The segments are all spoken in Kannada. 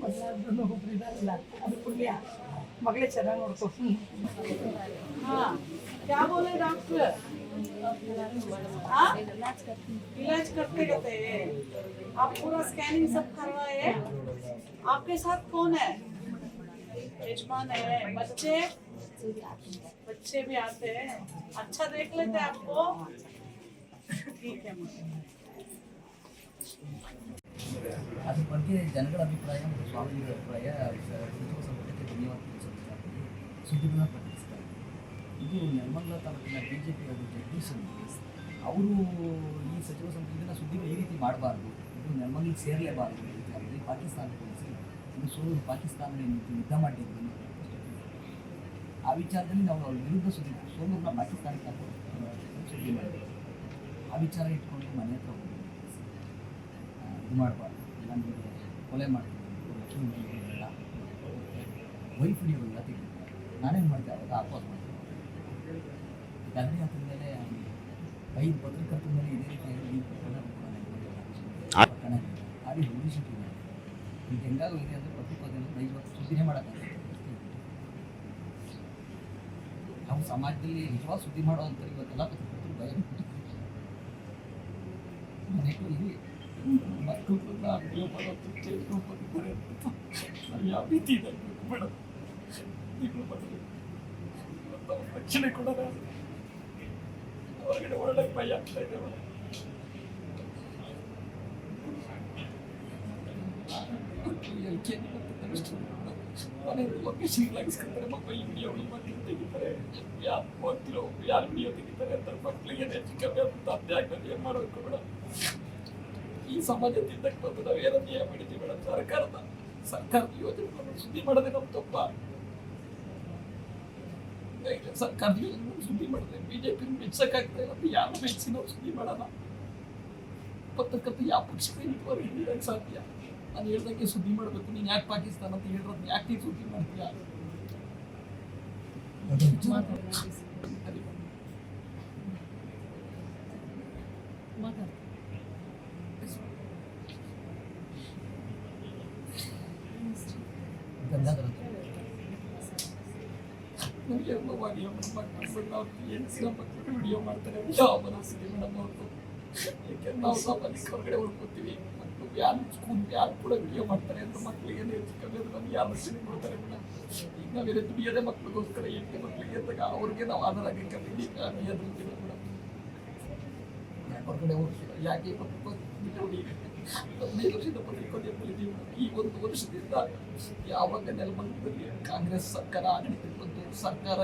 ಮೊದಲಾದ್ರೂ ಒಬ್ರು ಇದಾರಲ್ಲ ಅದು ಪುಣ್ಯ ಮಗಳೇ ಚೆನ್ನಾಗಿ ನೋಡ್ಕೊ हाँ क्या बोले डॉक्टर हाँ? इलाज करते रहते हैं आप पूरा स्कैनिंग सब करवाए आपके साथ कौन है यजमान है बच्चे बच्चे भी आते हैं अच्छा देख लेते हैं आपको ठीक है मैम ಅದ್ರ ಬಗ್ಗೆ ಜನಗಳ ಅಭಿಪ್ರಾಯ ಮತ್ತು ಸ್ವಾಮೀಜಿಗಳ ಅಭಿಪ್ರಾಯ ಸ- ಸಚಿವ ಸಂಪುಟಕ್ಕೆ ಧನ್ಯವಾದ ಸುದ್ದಿಗಳನ್ನು ಪ್ರಕಟಿಸ್ತಾರೆ ಇದು ನೆಲಮಂಗಲ ತಾಲೂಕಿನ ಬಿ ಜೆ ಪಿ ಹಾಗೂ ಜಗದೀಶ್ ಅವರು ಈ ಸಚಿವ ಸಂಪುಟ ಸುದ್ದಿಗಳು ಈ ರೀತಿ ಮಾಡಬಾರ್ದು. ಇದು ನೆಲಮಂಗಲಿಗೆ ಸೇರಲೇಬಾರದು ಅಂದರೆ ಪಾಕಿಸ್ತಾನಕ್ಕೆ ಹೋಲಿಸಿ ಇದು ಸೋಲು ಪಾಕಿಸ್ತಾನ ಯುದ್ಧ ಮಾಡಿದ್ರು ಆ ವಿಚಾರದಲ್ಲಿ ನಾವು ಅವ್ರ ವಿರುದ್ಧ ಸುದ್ದಿ ಸೋಲೂರನ್ನ ಪಾಕಿಸ್ತಾನಕ್ಕೆ ಸುದ್ದಿ ಮಾಡಿದ್ರು ಆ ವಿಚಾರ ಇಟ್ಕೊಂಡು ಮನೆ ಹತ್ರ ಹೋಗಿ ಇದು ಮಾಡಬಾರ್ದು. ನಮಗೆ ಕೊಲೆ ಮಾಡ್ತೀವಿ ಲಕ್ಷ್ಮೀ ಮನೆಗಳನ್ನೆಲ್ಲ ವೈಫ್ ಹಿಡಿಯೋಲ್ಲ ತೆಗಿತಾರೆ ನಾನೇನು ಮಾಡ್ತೆ ಅವಾಗ? ಅಪೋಸ್ ಮಾಡ್ತೀನಿ ಗದರಿ ಹತ್ರ ಮೇಲೆ, ಐದು ಪತ್ರಕರ್ತರ ಮೇಲೆ ಇದೇ ರೀತಿ. ಅಲ್ಲಿ ಹುಡುಗಿಸಿಟ್ಟಿದ್ದಾರೆ ಈಗ ಹೆಂಗಾಗೂ ಇದೆ ಅಂದರೆ ಪತ್ರಿಕೋದ್ಯಮ ದಯವಿಟ್ಟು ಸುದ್ದಿನೇ ಮಾಡಕ್ಕೆ ನಾವು ಸಮಾಜದಲ್ಲಿ ನಿಜವಾದ ಸುದ್ದಿ ಮಾಡುವಂಥ ಇವತ್ತೆಲ್ಲ ಪತ್ರಕರ್ತರು ಭಯ. ಮನೆಗೂ ಇಲ್ಲಿ ಮಕ್ಕಳನ್ನ ಅಡುಗೆ ಮಾಡೋದು ಕೇಳ್ಕೊಂಡು ಬಂದಿದ್ದಾರೆ ಅಂತ ನಾನು ಯಾವ ರೀತಿ ಇದೆ ಬೇಡ ನೀವು ಬರಲಿ ಇವತ್ತು ಅವ್ರ ರಕ್ಷಣೆ ಕೊಡೋಣ ಹೊರಗಡೆ ಒಳ್ಳೆ ಭಯ ಆಗ್ತಾ ಇದೆ ಅವನಿಗೆ. ಮಕ್ಕಳು ಎಲ್ ಕೆ ಜಿ ಮತ್ತು ಕನಿಷ್ಠ ಮನೆ ಲೊಕೇಶನ್ ಹಾಕಿಸ್ಕೊತಾರೆ ಮೊಬೈಲ್ ವಿಡಿಯೋ ಮಕ್ಕಳು ತೆಗಿತಾರೆ ಯಾರು ಓದ್ತಿರೋ ಯಾರು ವಿಡಿಯೋ ತೆಗಿತಾರೆ ಮಕ್ಕಳಿಗೆ ಹೆಚ್ಚು ಕಮ್ಮಿ ಅಂತ ತಂದೆ ಆಗ್ತದೆ ಏನು ಮಾಡಬೇಕು ಬೇಡ ಈ ಸಮಾಜದಿಂದ ಬಂದು ನಾವು ಏನೋ ನಿಯಮ ಮಾಡಿದ್ದೀವಿ ಮೇಡಮ್ ಸರ್ಕಾರದ ಸರ್ಕಾರದ ಯೋಜನೆಗಳನ್ನು ಸುದ್ದಿ ಮಾಡೋದೇ ನಮ್ಮ ತಪ್ಪ ಸರ್ಕಾರದ ಯೋಜನೆಗಳನ್ನು ಸುದ್ದಿ ಮಾಡಿದ್ರೆ ಬಿಜೆಪಿ ಮೆಚ್ಚಕ್ಕಾಗ್ತಾ ಇಲ್ಲ ಅಂತ ಯಾರು ಮೆಚ್ಚಿ ನಾವು ಸುದ್ದಿ ಮಾಡೋಣ ಪತ್ರಕರ್ತ ಯಾವ ಪಕ್ಷಕ್ಕೆ ನಿಂತವರೆಗೆ ಸಾಧ್ಯ ನಾನು ಹೇಳ್ದಂಗೆ ಸುದ್ದಿ ಮಾಡಬೇಕು ನೀನು ಯಾಕೆ ಪಾಕಿಸ್ತಾನ ಅಂತ ಹೇಳಿರೋದು ಯಾಕೆ ಸುದ್ದಿ ಮಾಡ್ತೀಯಾ ಸರಿ. ಗಂಗಾಧರ ಅಂತ. ನಮ್ಗೆ ನೋವಾಗಿ ನಮ್ಮ ಮಕ್ಕಳು ಬಂದು ಅವ್ರು ಹೆಂಗಸಿನ ಮಕ್ಕಳು ವಿಡಿಯೋ ಮಾಡ್ತಾರೆ ಯಾವ ಮನಸ್ಸಿಗೆ ಮೇಡಮ್ ಅವ್ರದ್ದು ಯಾಕೆಂದ್ರೆ ನಾವು ಸಾಮಾಜಿಕ ಹೊರಗಡೆ ಉಳ್ಕೊತೀವಿ ಮಕ್ಕಳು ಯಾರು ಸ್ಕೂಲ್ ಯಾರು ಕೂಡ ವಿಡಿಯೋ ಮಾಡ್ತಾರೆ ಅಂತ ಮಕ್ಕಳು ಏನು ಹೆಚ್ಚಿಕೊಂಡು ನಮ್ಗೆ ಯಾರು ರಕ್ಷಣೆ ಕೊಡ್ತಾರೆ ಇಲ್ಲ ಈಗ ನಾವೇನೇ ದುಡಿಯೋದೇ ಮಕ್ಕಳಿಗೋಸ್ಕರ ಎಂಟು ಮಕ್ಕಳಿಗೆ ಅಂದಾಗ ಅವ್ರಿಗೆ ನಾವು ಆಧಾರ ಆಗಕ್ಕೆ ಮೇಡಮ್ ಕೂಡ. ಹೊರಗಡೆ ಹೋಗ್ತೀರ? ಯಾಕೆ ಬಿಟ್ಟು ಹದಿನೈದು ವರ್ಷದ ಪತ್ರಿಕೋದ್ಯಮದಲ್ಲಿ ಈ ಒಂದು ವರ್ಷದಿಂದ ಯಾವಾಗ ನೆಲಮಂಗಲದಲ್ಲಿ ಕಾಂಗ್ರೆಸ್ ಸರ್ಕಾರ ಆಡಳಿತಕ್ಕೆ ಬಂತು, ಸರ್ಕಾರ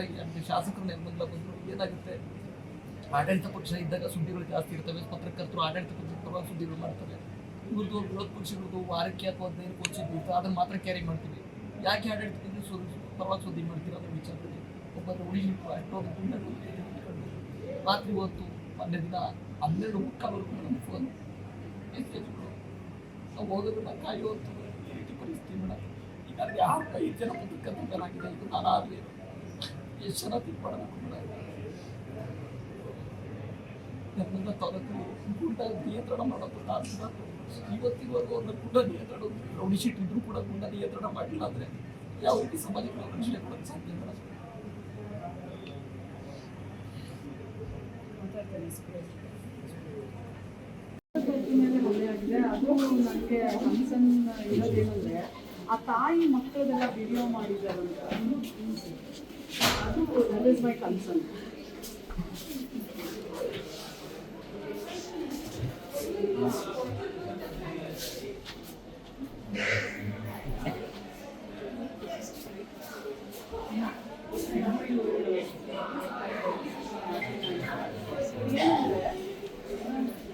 ಶಾಸಕರು ನೆಲಮಂಗಲ ಬಂದರು ಏನಾಗುತ್ತೆ? ಆಡಳಿತ ಪಕ್ಷ ಇದ್ದಾಗ ಸುದ್ದಿಗಳು ಜಾಸ್ತಿ ಇರ್ತವೆ. ಪತ್ರಕರ್ತರು ಆಡಳಿತ ಪರವಾಗಿ ಸುದ್ದಿಗಳು ಮಾಡ್ತಾರೆ. ಇವ್ರದ್ದು ವಿರೋಧ ಇರ್ಬೋದು ವಾರಕ್ಕೆ ಅಥವಾ ಹದಿನೈದು ಕೋಚಿದ್ದು ಇರ್ತದೆ ಅದನ್ನು ಮಾತ್ರ ಕ್ಯಾರಿ ಮಾಡ್ತೀವಿ ಯಾಕೆ ಆಡಳಿತದಿಂದ ಸುರ ಪರವಾಗಿ ಸುದ್ದಿ ಮಾಡ್ತೀರ ಅನ್ನೋ ವಿಚಾರದಲ್ಲಿ ಒಬ್ಬ ರೌಡಿ ಅಷ್ಟೊಂದು ರಾತ್ರಿ ಹೊತ್ತು, ಮೊನ್ನೆ ದಿನ ಹನ್ನೆರಡು ಮುಕ್ಕಾಲವರೆಗೂ ನಮ್ಮ ಫೋನ್ ಮೆಸೇಜ್ಗಳು ನಾವು ಹೋಗೋದನ್ನ ಕಾಯುವಂಥ ಕಾಯೋ ರೀತಿ ಪರಿಸ್ಥಿತಿ ಮೇಡಮ್ ಈಗ ಯಾರು ಐದು ಜನ ಪತ್ರಕರ್ತರಾಗಿದೆ ಅಂತ ನಾನು ಆಗಲಿ ಎಷ್ಟು ಜನ ತಿಳ್ಕೊಳ್ಳಬೇಕು ಮೇಡಮ್ ನಮ್ಮನ್ನ ತಾಲೂಕಲ್ಲಿ ಗುಂಡ ನಿಯಂತ್ರಣ ಮಾಡೋದು ನಾನು ಇವತ್ತಿವರೆಗೂ ಅವ್ರನ್ನ ಗುಂಡ ನಿಯಂತ್ರಣ, ರೌಡಿ ಶೀಟ್ ಇದ್ರೂ ಕೂಡ ಗುಂಡ ನಿಯಂತ್ರಣ ಮಾಡಿಲ್ಲ ಅಂದರೆ ಯಾವ ರೀತಿ ಸಮಾಜಕ್ಕೆ ರಕ್ಷಣೆ ಕೊಡೋಕ್ಕೆ ಸಾಧ್ಯ ಆಗಿದೆ ಅದು ನನಗೆ ಕನ್ಸನ್ ಇರೋದೇನೆಂದ್ರೆ ಆ ತಾಯಿ ಮಕ್ಕಳದೆಲ್ಲ ವಿಡಿಯೋ ಮಾಡಿದಾರಂತ ಅದು ದಟ್ ಇಸ್ ಮೈ ಕನ್ಸರ್ನ್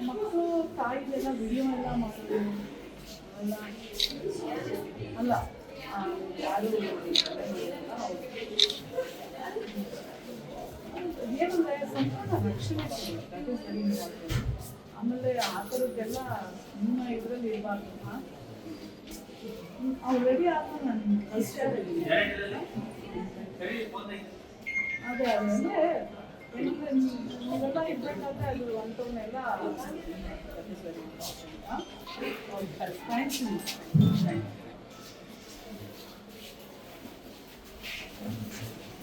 ಮಕ್ಕಳು ತಾಯಿದೆಲ್ಲ ವಿಡಿಯೋ ಎಲ್ಲ ಅಲ್ಲ ಯಾರು ಏನಂದ್ರೆ ರಕ್ಷಣೆ ಆಮೇಲೆ ಆ ಥರದ್ದೆಲ್ಲ ನಿಮ್ಮ ಇದರಲ್ಲಿ ಇರಬಾರ್ದು ಅವ್ರು ರೆಡಿ ಆದ್ಮೇಲೆ ನಾನು ಇದ್ದೀನಿ ಅದೇ ಅದಂದ್ರೆ ನೀವೆಲ್ಲ ಇರ್ಬೇಕಾದ್ರೆ ಅದು ಅಂಥವನ್ನೆಲ್ಲ ಥ್ಯಾಂಕ್ಸ್